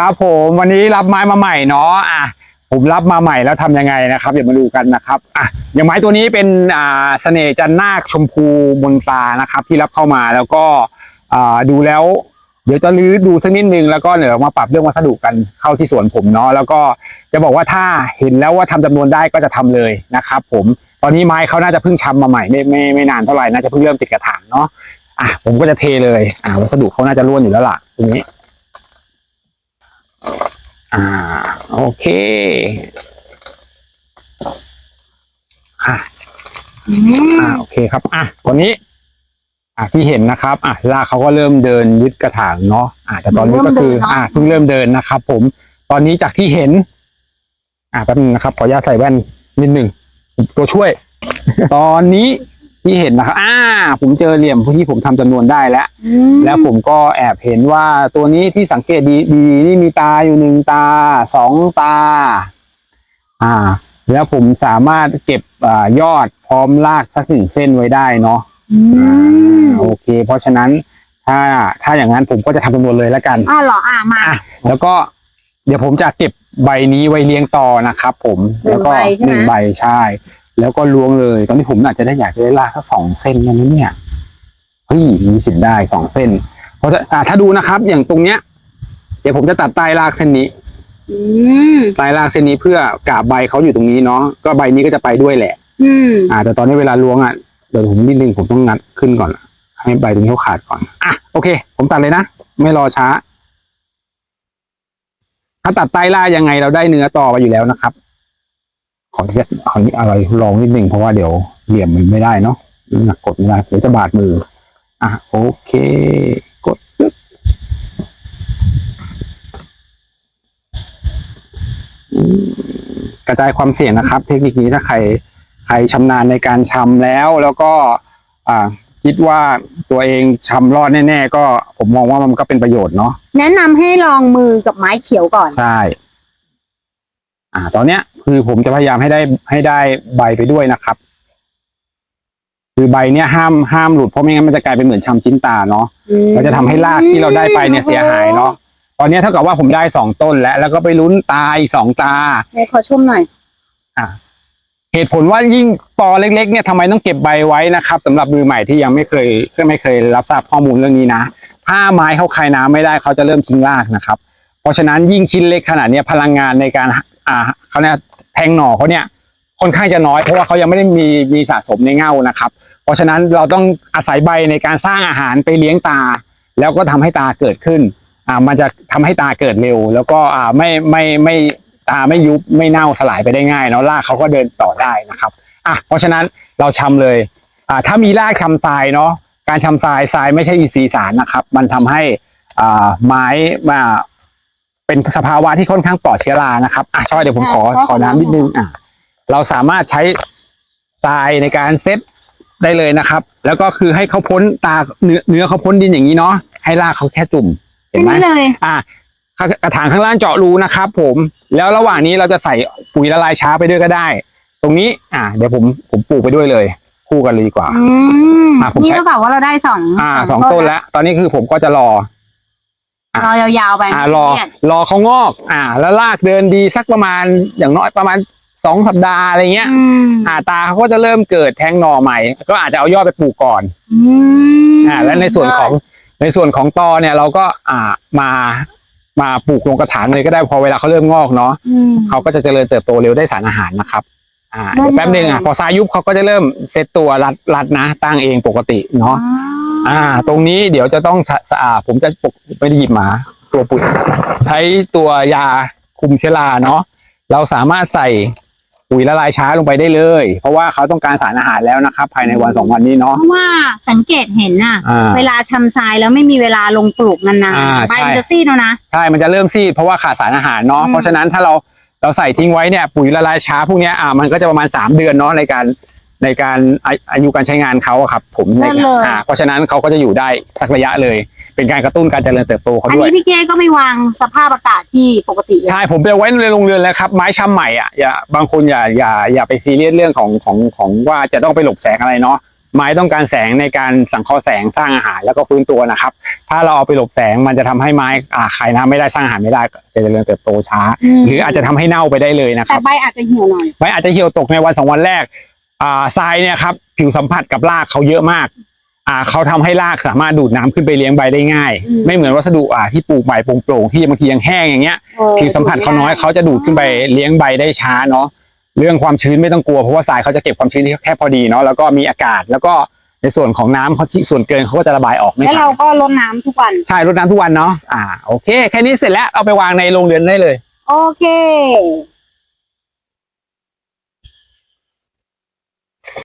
ครับผมวันนี้รับไม้มาใหม่เนาะอะผมรับมาใหม่แล้วทำยังไงนะครับเดี๋ยวมาดูกันนะครับอะอย่างไม้ตัวนี้เป็นอ่าเสน่ห์จันนาคชมพูมนตานะครับ ที่รับเข้ามาแล้วก็อ่าดูแล้ว เดี๋ยวจะรื้อดูสักนิดนึงแล้วก็เดี๋ยวมาปรับเรื่องวัสดุกันเข้าที่สวนผมเนาะแล้วก็จะบอกว่าถ้าเห็นแล้วว่าทำจำนวนได้ก็จะทำเลยนะครับ ผมตอนนี้ไม้เขาน่าจะเพิ่งชำมาใหม่ไม่ไม่ไม่นานเท่าไหร่น่าจะเพิ่งเริ่มติดกระถางเนาะอะผมก็จะเทเลยอ่าวัสดุเขาน่าจะร่วนอยู่แล้วล่ะตรงนี้ อ่า โอเคอะอ่าโอเคครับ อะวันนี้ อะที่เห็นนะครับ อะลากเขาก็เริ่มเดินยึดกระถางเนาะอะแต่ตอนนี้ก็คือเริ่มเดินเนอะอะเพิ่งเริ่มเดินนะครับ ผม ตอนนี้จากที่เห็น อะแป๊บนึงนะครับ ขออนุญาตใส่แว่นนิดหนึ่งตัวช่วย ตอนนี้ ที่เห็นนะครับ อ่า ผมเจอเหลี่ยมที่ผมทำจำนวนได้แล้วแล้วผมก็แอบเห็นว่าตัวนี้ที่สังเกตดีดีนี่มีตาอยู่หนึ่งตาสองตา อ่า แล้วผมสามารถเก็บอายอดพร้อมลากสักหนึ่งเส้นไว้ได้เนาะอืมโอเค เพราะฉะนั้นถ้าถ้าอย่างนั้นผมก็จะทำจำนวนเลยแล้วกัน อ่าเหรออ่ามา อะแล้วก็เดี๋ยวผมจะเก็บใบนี้ไว้เลี้ยงต่อนะครับผมหนึ่แล้วงก็ใบใช่ไหม หนึ่งใบใช่ แล้วก็ล้วงเลย ตอนนี้ผมอาจจะได้อยากจะได้ลากสักสองเส้นนะเนี่ยเฮ้ยมีสิทธิ์ได้สองเส้น เพราะฉะอ่าถ้าดูนะครับ อย่างตรงเนี้ย เดี๋ยวผมจะตัดใต้รากเส้นนี้อืมใต้รากเส้นนี้เพื่อกาบใบเขาอยู่ตรงนี้เนาะก็ใบนี้ก็จะไปด้วยแหละ อืมอ่า แต่ตอนนี้เวลาล้วงอะเดี๋ยวผมนิดนึงผมต้องงัดขึ้นก่อน ให้ใบตรงนี้เขาขาดก่อน อะโอเค ผมตัดเลยนะ ไม่รอช้า ถ้าตัดใต้ล่ายังไงเราได้เนื้อต่อมาอยู่แล้วนะครับ ขออนุญาตขออะไรลองนิดนึงเพราะว่าเดี๋ยวเหลี่ยมมันไม่ได้เนาะหนักกดไม่ได้เดี๋ยวจะบาดมือ อะโอเค กดปึ๊บอืมกระจายความเสี่ยงนะครับ เทคนิคนี้ถ้าใครใครชำนาญในการชำแล้วแล้วก็อ่าคิดว่าตัวเองชำรอดแน่ ๆ ก็ผมมองว่ามันก็เป็นประโยชน์เนาะแนะนำให้ลองมือกับไม้เขียวก่อน ใช่ อ่า ตอนเนี้ย คือผมจะพยายามให้ได้ให้ได้ใบไปด้วยนะครับ คือใบเนี้ยห้ามห้ามหลุดเพราะไม่งั้นมันจะกลายเป็นเหมือนชำชิ้นตาเนาะเราจะทำให้รากที่เราได้ไปเนี่ยเสียหายเนาะตอนเนี้ยเท่ากับว่าผมได้สองต้นแล้ว แล้วก็ไปลุ้นตาอีกสองตาไหนขอชมหน่อยเหตุผลว่ายิ่งตอเล็ก ๆ เนี่ยทำไมต้องเก็บใบไว้นะครับสำหรับมือใหม่ที่ยังไม่เคยไม่เคยรับทราบข้อมูลเรื่องนี้นะถ้าไม้เขาคายน้ำไม่ได้เขาจะเริ่มทิ้งรากนะครับ เพราะฉะนั้นยิ่งชิ้นเล็กขนาดเนี้ยพลังงานในการอ่าเขาเนี่ย แทงหน่อเขาเนี่ยค่อนข้างจะน้อยเพราะว่าเขายังไม่ได้มีมีสะสมในเง่านะครับ เพราะฉะนั้นเราต้องอาศัยใบในการสร้างอาหารไปเลี้ยงตา แล้วก็ทำให้ตาเกิดขึ้นอ่ามันจะทำให้ตาเกิดเร็ว แล้วก็อ่าไม่ไม่ไม่ตาไม่ยุบไม่เน่าสลายไปได้ง่ายเนาะรากเขาก็เดินต่อได้นะครับอะเพราะฉะนั้นเราชำเลยอ่าถ้ามีรากชำทรายเนาะการชำทรายทรายไม่ใช่อินทรีย์สารนะครับ มันทำให้อ่าไม้มา เป็นสภาวะที่ค่อนข้างปลอดเชื้อรานะครับอะช่อยเดี๋ยวผมขออะขอน้ำนิดนึงอะเราสามารถใช้ทรายในการเซตได้เลยนะครับ แล้วก็คือให้เขาพ้นตาเนื้อเนื้อเขาพ้นดินอย่างนี้เนาะให้รากเขาแค่จุ่มเห็นไหมนี่เลยอะกระถางข้างล่างเจาะรูนะครับ ผม แล้วระหว่างนี้เราจะใส่ปุ๋ยละลายช้าไปด้วยก็ได้ ตรงนี้ อะเดี๋ยวผมผมปลูกไปด้วยเลย คู่กันเลยดีกว่า อืมอะผมนี่ใช้เท่ากับว่าเราได้สองอ่าสองต้นแล้ว ตอนนี้คือผมก็จะรอ รอยาวๆไปอ่ารอ รอเขางอก อ่า แล้วลากเดินดีสักประมาณอย่างน้อยประมาณสองสัปดาห์อะไรเงี้ย อืมอ่าตาเขาก็จะเริ่มเกิดแทงหน่อใหม่ ก็อาจจะเอายอดไปปลูกก่อน อืมอ่า และในส่วนของในส่วนของตอเนี่ยเราก็อ่ามามาปลูกลงกระถางเลยก็ได้พอเวลาเขาเริ่มงอกเนาะอืม เขาก็จะเจริญเติบโตเร็วได้สารอาหารนะครับ อ่าได้เดี๋ยวแป๊บหนึงอะเลยพอทรายยุบเขาก็จะเริ่มเซตตัวรัดรัดนะตั้งเองปกติเนาะ อ่า ตรงนี้เดี๋ยวจะต้องสะสะอาดผมจะปกไปหยิบมา ตัวปุ๋ยใช้ตัวยาคุมเชื้อราเนาะเราสามารถใส่ปุ๋ยละลายช้าลงไปได้เลย เพราะว่าเขาต้องการสารอาหารแล้วนะครับ ภายในวันสองวันนี้เพเนาะราะว่าสังเกตเห็นน่ะ อ่าเวลาชำทรายแล้วไม่มีเวลาลงปลูกนานอ่าๆใบใช่ มันจะซีดแล้วนะ ใช่ มันจะเริ่มซีดเพราะว่าขาดสารอาหารเนาะ อืม เพราะฉะนั้นถ้าเราเราใส่ทิ้งไว้เนี่ยปุ๋ยละลายช้าพวกเนี้ยอ่ามันก็จะประมาณสามเดือนเนาะในการ ในการอาอายุการใช้งานเขาอะครับ ผมในนั่นเลย อ่าเพราะฉะนั้นเขาก็จะอยู่ได้สักระยะเลย เป็นการกระตุ้นการเจริญเติบโตเขาอันด้วย นี้พี่เก้ก็ไม่วางสภาพอากาศที่ปกติเลย ใช่ผมไปเอาไว้ในโรงเรือนแล้วครับ ไม้ช้ำใหม่อะอย่าบางคนอย่าอย่าอย่าไปซีเรียสเรื่องของของของว่าจะต้องไปหลบแสงอะไรเนาะไม้ต้องการแสงในการสังเคราะห์แสงสร้างอาหารแล้วก็ฟื้นตัวนะครับ ถ้าเราเอาไปหลบแสงมันจะทำให้ไม้อ่าคายน้ำไม่ได้สร้างอาหารไม่ได้จะเจริญเติบโตช้าหรืออาจจะทำให้เน่าไปได้เลยนะคแต่รับใบอาจจะเหี่ยวหน่อย ไม้อาจจะเหี่ยวตกในวันสองวันแรก อ่าทรายเนี่ยครับผิวสัมผัสกับรากเขาเยอะมาก อ่าเขาทำให้รากสามารถดูดน้ำขึ้นไปเลี้ยงใบได้ง่ายอืมไม่เหมือนวัสดุอ่าที่ปลูกใบโปร่งๆที่บางทียังแห้งอย่างเงี้ยเออผิวสัมผัสเขาน้อยเขาจะดูดขึ้นไปเลี้ยงใบได้ช้าเนาะเรื่องความชื้นไม่ต้องกลัวเพราะว่าทรายเขาจะเก็บความชื้นที่แค่พอดีเนาะแล้วก็มีอากาศแล้วก็ในส่วนของน้ำเขาที่ส่วนเกินเขาก็จะระบายออกไม่แล้วทัเรานก็รดน้ำทุกวันใช่รดน้ำทุกวันเนาะอ่าโอเค แค่นี้เสร็จแล้วเอาไปวางในโรงเรือนได้เลย โอเค